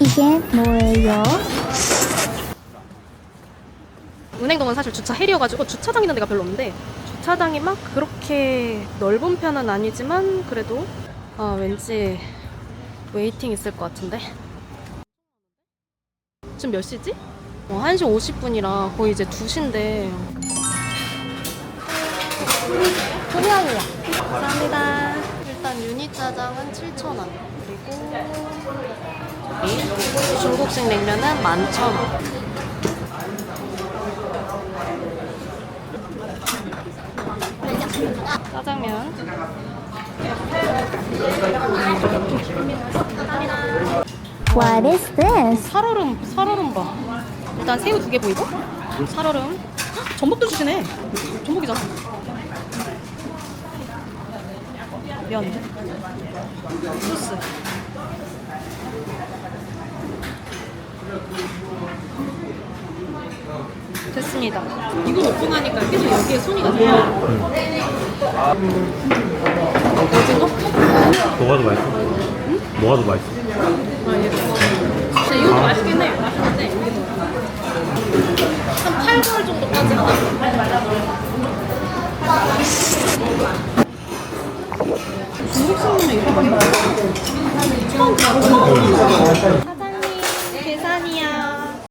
이게 뭐예요? 은행동은 사실 주차 헬이어가지고 주차장 있는 데가 별로 없는데 주차장이 막 그렇게 넓은 편은 아니지만 그래도 아 왠지 웨이팅 있을 것 같은데? 지금 몇 시지? 어, 1시 50분이라 거의 이제 2시인데. 소량이야. 감사합니다. 일단 유니 짜장은 7,000원. 그리고 저기. 중국식 냉면은 11,000원 짜장면. What is this? 살얼음 살얼음 봐. 일단 새우 두 개 보이고. 살얼음. 헉, 전복도 주시네. 전복이잖아. 면 소스 됐습니다 이거 먹고 나니까 계속 여기에 손이 가요 오징어? 뭐가 더 맛있어? 뭐가 더 맛있어? 아, 얘 진짜 이것도 맛있긴 해. 맛있는데 이게. 한 8개월 정도까지 하나. 중국 식물은 이거 처음 처음 처음